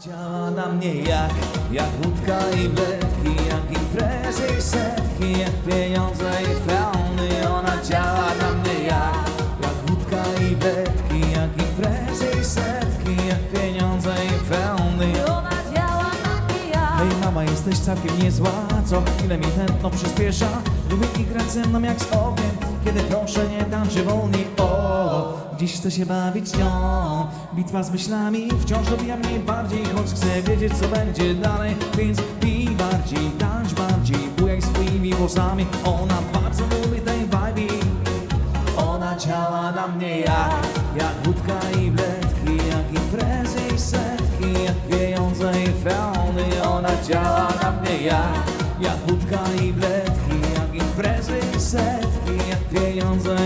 Działa na mnie jak, jak łódka i wędki, jak imprezy i setki, jak pieniądze i fauny. Ona działa na mnie jak, jak łódka i wędki, jak imprezy i setki, jak pieniądze i fauny. Ona działa na mnie jak Hej mama, jesteś całkiem niezła, co chwilę mi tętno przyspiesza Lubię igrać ze mną jak z ogniem, kiedy proszę nie tańczy wolniej O, dziś chcę się bawić nią, bitwa z myślami Wciąż dobija mnie bardziej, choć chcę wiedzieć co będzie dalej. Więc pij bardziej, tańcz bardziej, bujaj swoimi włosami. Ona bardzo lubi tej vibe. Ona działa na mnie jak, jak łódka i bledki, jak imprezy i setki, jak pieniądze i fauny. Ona działa na mnie jak, jak łódka i bledki,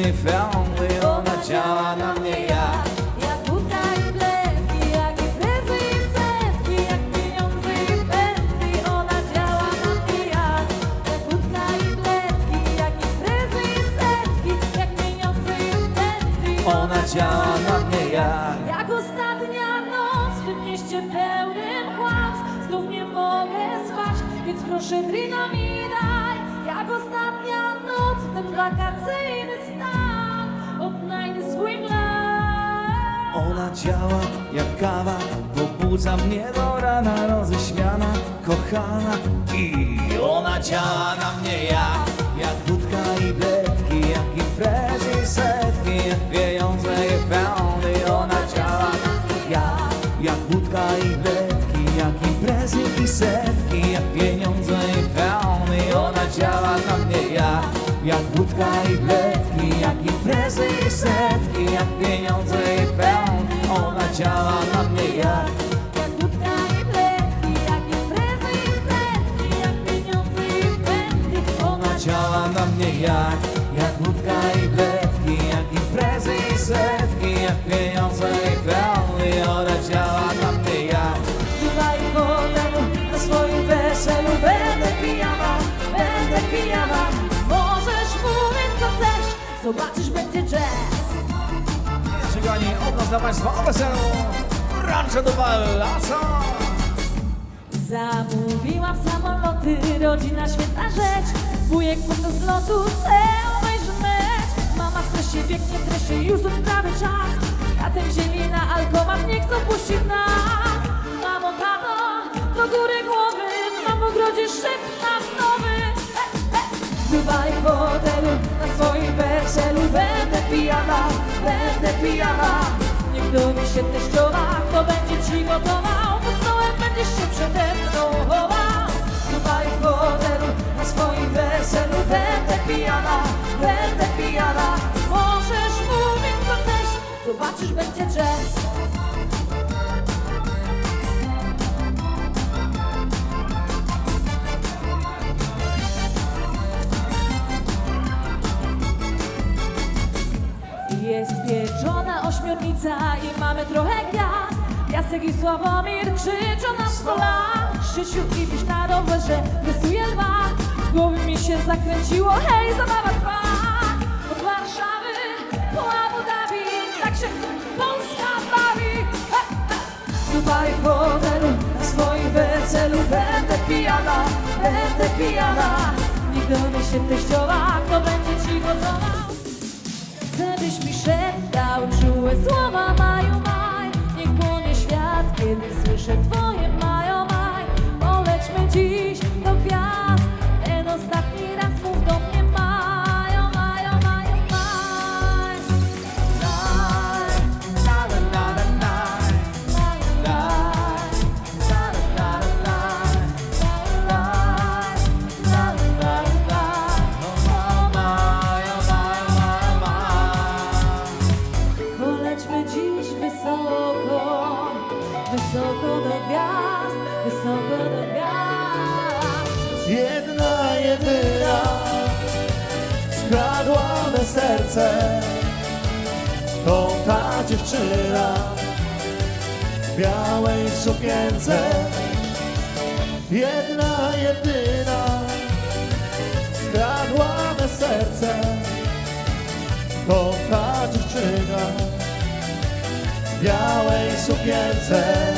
Ona działa na mnie jak. Jak buta i bleki, jak imprezy i setki, jak pieniądze i pętli. Ona działa na mnie jak Jak buta i bleki, jak imprezy i setki, jak pieniądze i pętli. Ona działa na mnie jak. Jak ostatnia noc w tym mieście pełnym kłamstw Znów nie mogę spać, więc proszę drina mi daj Jak ostatnia noc w ten wakacyjny stan działa jak kawa, pobudza mnie do rana, roześmiana, kochana i ona działa na mnie jak, jak wódka i bledki, jak imprezy i setki, jak pieniądze i pełny. Ona działa jak, jak wódka i bledki, jak imprezy i setki, jak pieniądze i pełny. Ona działa na mnie jak, jak wódka i bledki, jak imprezy i setki, jak pieniądze działa na mnie jak. Jak i bleki, jak imprezy i setki Jak pieniądze i pętli Ona działa na mnie jak, jak łódka i bledki, jak imprezy i setki, jak pieniądze i pełny. Ona działa na mnie jak. Tutaj w hotelu na swoim weselu Będę pijana, będę pijana Możesz mówić co chcesz Zobaczysz będzie jazz Czekani od nas dla Państwa o weselu. Rancho do Ballasa. Zamówiłam samoloty, rodzina świetna rzecz. Wujek podczas lotu chce obejrzeć mecz. Mama w stresie, biegnie w dresie, już odprawy czas. Tatem wzięli na alkomat, nie chcą puścić nas. Mamo, tato, do góry głowy Mam w ogrodzie szyb nasz nowy. E, w hotelu, na swoim weselu Będę pijana, będę pijana. Niech dowie się teściowa, kto będzie ci gotował. Pod stołem będziesz się przede mną chował. Bywaj w hotelu, na swoim weselu Będę pijana, będę pijana. Możesz mówić co chcesz, zobaczysz będzie jazz i mamy trochę gwiazd. Jacek i Sławomir krzyczą na stola Krzysiu i Wiś na rowerze rysuje lwa. W głowie mi się zakręciło, hej, zabawa trwa. Od Warszawy po Abu Dhabi Tak się Polska bawi. Dubaj w hotelu, na swoim weselu Będę pijana, będę pijana. Niech dowie się teściowa, kto będzie ci gotował Chcę, byś mi szeptał czułe słowa maju maj. Niech płonie świat, kiedy słyszę twoje Jedna, jedyna skradła me serce. To ta dziewczyna w białej sukience. Jedna, jedyna skradła me serce. To ta dziewczyna w białej sukience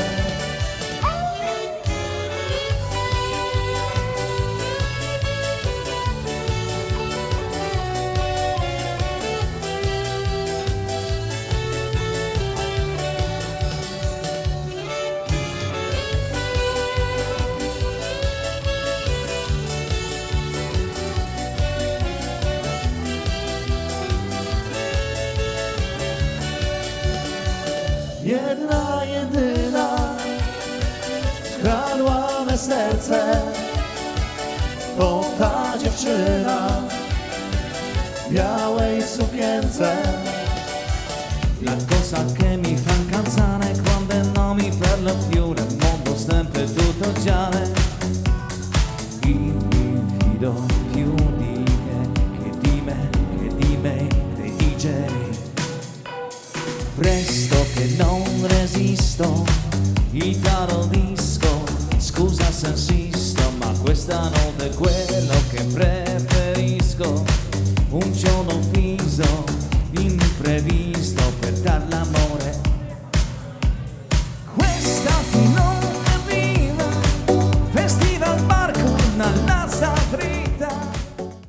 jedna jedyna Skradła me serce. To ta dziewczyna W białej sukience. La cosa che mi fa cansare quando non mi per lo più nel mondo sempre tutto prevista ofertarla.